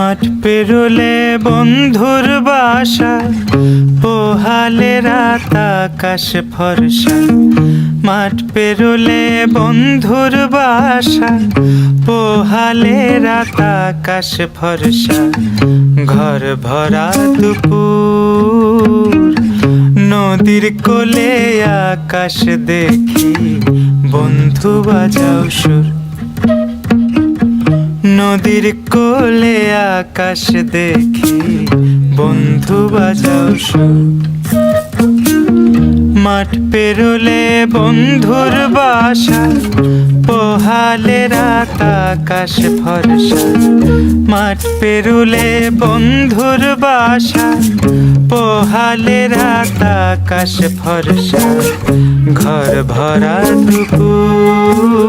মাঠ পেরোলে বন্ধুর বাসা, পোহালে রাত আকাশ ফর্সা। মাঠ পেরোলে বন্ধুর বাসা, পোহালে রাত আকাশ ফর্সা। ঘর ভরা দুপুর, নদীর কোলে আকাশ দেখি। বন্ধু বাজাও সুর। নদীর কোলে আকাশ দেখি বন্ধু বাজাও মাঠ পেরোলে বন্ধুর বাসা পোহালে রাত আকাশ ফরসা মাঠ পেরুলে বন্ধুর বাসা পোহালে রাত আকাশ ফরসা ঘর ভরা দুপুর।